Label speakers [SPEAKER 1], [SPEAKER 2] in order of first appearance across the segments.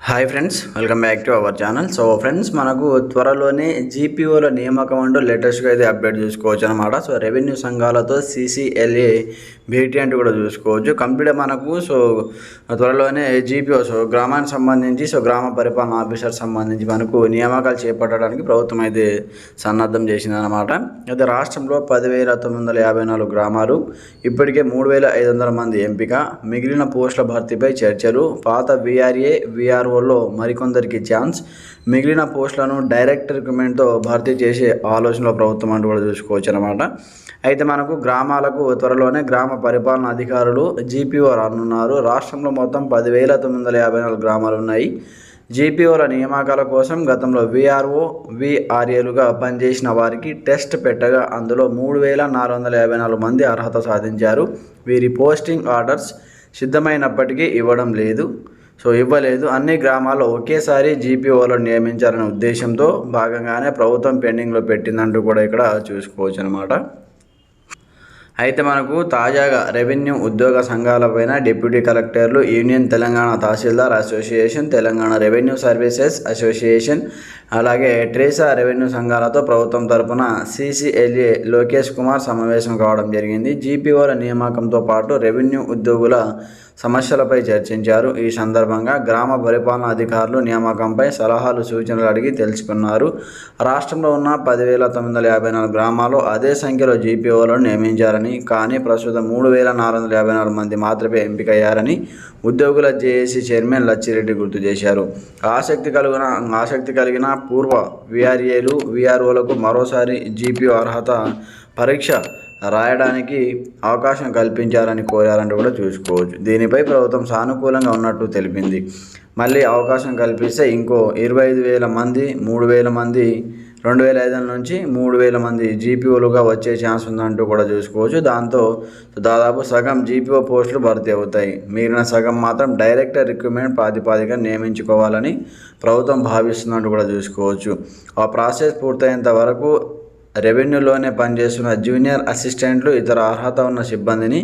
[SPEAKER 1] Hi friends welcome back to our channel so friends మనకు త్వరలోనే జీపీఓల నియామకం అంటూ లేటెస్ట్గా అయితే అప్డేట్ చూసుకోవచ్చు అనమాట సో రెవెన్యూ సంఘాలతో సీసీఎల్ఏ భేటీ అంటూ కూడా చూసుకోవచ్చు. కంప్లీట్ మనకు సో త్వరలోనే జీపీఓ సో గ్రామానికి సంబంధించి సో గ్రామ పరిపాలన ఆఫీసర్ సంబంధించి మనకు నియామకాలు చేపట్టడానికి ప్రభుత్వం అయితే సన్నద్ధం చేసిందనమాట అయితే రాష్ట్రంలో పదివేల తొమ్మిది వందల యాభై నాలుగు గ్రామాలు ఇప్పటికే మూడు వేల ఐదు వందల మంది ఎంపిక. మిగిలిన పోస్టుల భర్తీపై చర్చలు. పాత విఆర్ఏ ఆర్ఓలో మరికొందరికి ఛాన్స్. మిగిలిన పోస్టులను డైరెక్ట్ రిక్రూట్మెంట్తో భర్తీ చేసే ఆలోచనలో ప్రభుత్వం అంటూ కూడా చూసుకోవచ్చు అనమాట అయితే మనకు గ్రామాలకు త్వరలోనే గ్రామ పరిపాలన అధికారులు జీపీఓ రానున్నారు. రాష్ట్రంలో మొత్తం పదివేల తొమ్మిది వందల యాభై నాలుగు గ్రామాలు ఉన్నాయి. జీపీఓల నియామకాల కోసం గతంలో విఆర్ఓ విఆర్ఏలుగా పనిచేసిన వారికి టెస్ట్ పెట్టగా అందులో మూడు వేల నాలుగు వందల యాభై నాలుగు మంది అర్హత సాధించారు. వీరి పోస్టింగ్ ఆర్డర్స్ సిద్ధమైనప్పటికీ ఇవ్వడం లేదు. సో ఇవ్వలేదు. అన్ని గ్రామాల్లో ఒకేసారి జీపీఓలను నియమించాలనే ఉద్దేశంతో భాగంగానే ప్రభుత్వం పెండింగ్లో పెట్టిందంటూ కూడా ఇక్కడ చూసుకోవచ్చు అనమాట అయితే మనకు తాజాగా రెవెన్యూ ఉద్యోగ సంఘాలపైన డిప్యూటీ కలెక్టర్లు union Telangana tahsildar association Telangana revenue services association అలాగే ట్రేసా రెవెన్యూ సంఘాలతో ప్రభుత్వం తరపున సీసీఎల్ఏ లోకేష్ కుమార్ సమావేశం కావడం జరిగింది. జీపీఓల నియామకంతో పాటు రెవెన్యూ ఉద్యోగుల సమస్యలపై చర్చించారు. ఈ సందర్భంగా గ్రామ పరిపాలన అధికారులు నియామకంపై సలహాలు సూచనలు అడిగి తెలుసుకున్నారు. రాష్ట్రంలో ఉన్న పదివేల తొమ్మిది వందల యాభై నాలుగు గ్రామాలు అదే సంఖ్యలో జీపీఓలను నియమించారని కానీ ప్రస్తుతం మూడు వేల నాలుగు వందల యాభై నాలుగు మంది మాత్రమే ఎంపికయ్యారని ఉద్యోగుల జేఏసీ చైర్మన్ లచ్చిరెడ్డి గుర్తు చేశారు. ఆసక్తి కలిగిన ఆసక్తి కలిగిన పూర్వ విఆర్ఏలు విఆర్ఓలకు మరోసారి జీపీ అర్హత పరీక్ష రాయడానికి అవకాశం కల్పించారని కోరారంటూ కూడా చూసుకోవచ్చు. దీనిపై ప్రభుత్వం సానుకూలంగా ఉన్నట్టు తెలిపింది. మళ్ళీ అవకాశం కల్పిస్తే ఇంకో ఇరవై ఐదు వేల మంది మూడు వేల మంది రెండు వేల ఐదు నుంచి మూడు వేల మంది జీపీఓలుగా వచ్చే ఛాన్స్ ఉందంటూ కూడా చూసుకోవచ్చు. దాంతో దాదాపు సగం జీపీఓ పోస్టులు భర్తీ అవుతాయి. మిగిలిన సగం మాత్రం డైరెక్ట్ రిక్రూట్మెంట్ ప్రాతిపాదికగా నియమించుకోవాలని ప్రభుత్వం భావిస్తుందంటూ కూడా చూసుకోవచ్చు. ఆ ప్రాసెస్ పూర్తయ్యేంత వరకు రెవెన్యూలోనే పనిచేస్తున్న జూనియర్ అసిస్టెంట్లు ఇతర అర్హత ఉన్న సిబ్బందిని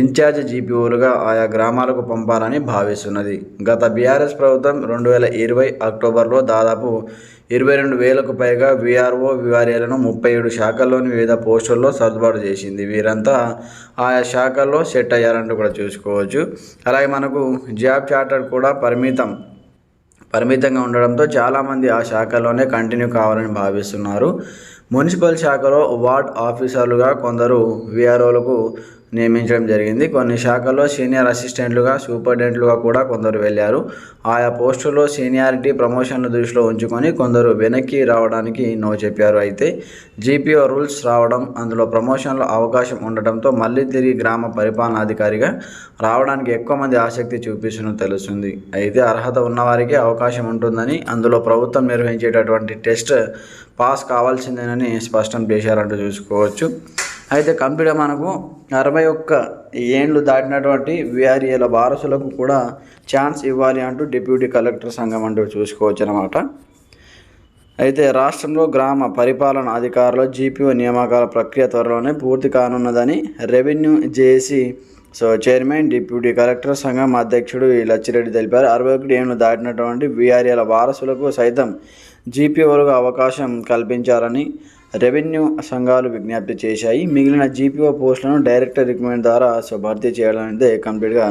[SPEAKER 1] ఇన్ఛార్జ్ జీపీఓలుగా ఆయా గ్రామాలకు పంపాలని భావిస్తున్నది. గత బీఆర్ఎస్ ప్రభుత్వం రెండు వేల ఇరవై అక్టోబర్లో దాదాపు ఇరవై రెండు వేలకు పైగా విఆర్ఓ విఆర్ఏలను ముప్పై ఏడు శాఖల్లోని వివిధ పోస్టుల్లో సర్దుబాటు చేసింది. వీరంతా ఆయా శాఖల్లో సెట్ అయ్యారంటూ కూడా చూసుకోవచ్చు. అలాగే మనకు జాబ్ చార్టర్ కూడా పరిమితం పరిమితంగా ఉండడంతో చాలామంది ఆ శాఖలోనే కంటిన్యూ కావాలని భావిస్తున్నారు. మున్సిపల్ శాఖలో వార్డ్ ఆఫీసర్లుగా కొందరు విఆర్ఓలకు నియమించడం జరిగింది. కొన్ని శాఖల్లో సీనియర్ అసిస్టెంట్లుగా సూపరింటెండెంట్లుగా కూడా కొందరు వెళ్ళారు. ఆయా పోస్టుల్లో సీనియారిటీ ప్రమోషన్లు దృష్టిలో ఉంచుకొని కొందరు వెనక్కి రావడానికి నో చెప్పారు. అయితే జీపీఓ రూల్స్ రావడం అందులో ప్రమోషన్ల అవకాశం ఉండటంతో మళ్ళీ తిరిగి గ్రామ పరిపాలనాధికారిగా రావడానికి ఎక్కువ మంది ఆసక్తి చూపిస్తున్న తెలుస్తుంది. అయితే అర్హత ఉన్నవారికి అవకాశం ఉంటుందని అందులో ప్రభుత్వం నిర్వహించేటటువంటి టెస్ట్ పాస్ కావాల్సిందేనని స్పష్టం చేశారంటూ చూసుకోవచ్చు. అయితే కంప్యూటర్ మనకు అరవై ఒక్క ఏండ్లు దాటినటువంటి విఆర్ఏల వారసులకు కూడా ఛాన్స్ ఇవ్వాలి అంటూ డిప్యూటీ కలెక్టర్ సంఘం అంటూ చూసుకోవచ్చు అనమాట అయితే రాష్ట్రంలో గ్రామ పరిపాలన అధికారులు జీపీఓ నియామకాల ప్రక్రియ త్వరలోనే పూర్తి కానున్నదని revenue JC so chairman deputy collector సంఘం అధ్యక్షుడు లచ్చిరెడ్డి తెలిపారు. అరవై ఒకటి ఏళ్ళు దాటినటువంటి వీఆర్ఏల వారసులకు సైతం జీపీఓలకు అవకాశం కల్పించాలని రెవెన్యూ సంఘాలు విజ్ఞప్తి చేశాయి. మిగిలిన జీపీఓ పోస్టులను డైరెక్ట్ రిక్రూట్మెంట్ ద్వారా సో భర్తీ చేయాలని కంప్లీట్గా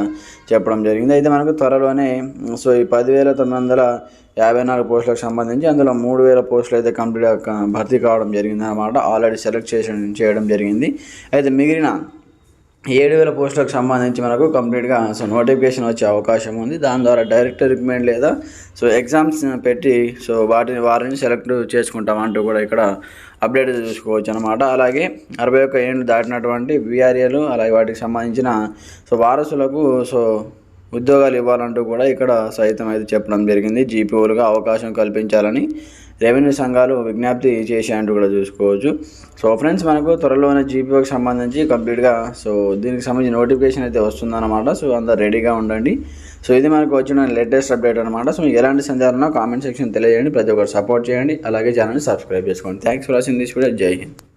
[SPEAKER 1] చెప్పడం జరిగింది. అయితే మనకు త్వరలోనే సో ఈ పదివేల తొమ్మిది వందల యాభై నాలుగు పోస్టులకు సంబంధించి అందులో మూడు వేల పోస్టులు అయితే కంప్లీట్గా భర్తీ కావడం జరిగింది అనమాట ఆల్రెడీ సెలెక్ట్ చేసి చేయడం జరిగింది. అయితే మిగిలిన ఏడు వేల పోస్టులకు సంబంధించి మనకు కంప్లీట్గా సో నోటిఫికేషన్ వచ్చే అవకాశం ఉంది. దాని ద్వారా డైరెక్ట్ రికమెండ్ లేదా సో ఎగ్జామ్స్ పెట్టి సో వాటిని వారిని సెలెక్ట్ చేసుకుంటాం అంటూ కూడా ఇక్కడ అప్డేట్ చూసుకోవచ్చు అనమాట అలాగే అరవై ఒక్క ఏళ్ళు దాటినటువంటి బీఆర్ఏలు అలాగే వాటికి సంబంధించిన సో వారసులకు సో ఉద్యోగాలు ఇవ్వాలంటూ కూడా ఇక్కడ సైతం అయితే చెప్పడం జరిగింది. జీపీఓలుగా అవకాశం కల్పించాలని రెవెన్యూ సంఘాలు విజ్ఞప్తి చేశాయంటూ కూడా చూసుకోవచ్చు. సో ఫ్రెండ్స్ మనకు త్వరలోనే జీపీఓకి సంబంధించి కంప్లీట్గా సో దీనికి సంబంధించి నోటిఫికేషన్ అయితే వస్తుందన్నమాట. సో అందరు రెడీగా ఉండండి. సో ఇది మనకు వచ్చిన లేటెస్ట్ అప్డేట్ అనమాట సో మీకు ఎలాంటి సందేహాలున్నా కామెంట్ సెక్షన్ తెలియజేయండి. ప్రతి ఒక్కరు సపోర్ట్ చేయండి. అలాగే ఛానల్ని సబ్స్క్రైబ్ చేసుకోండి. Thanks for watching this video Jai Hind.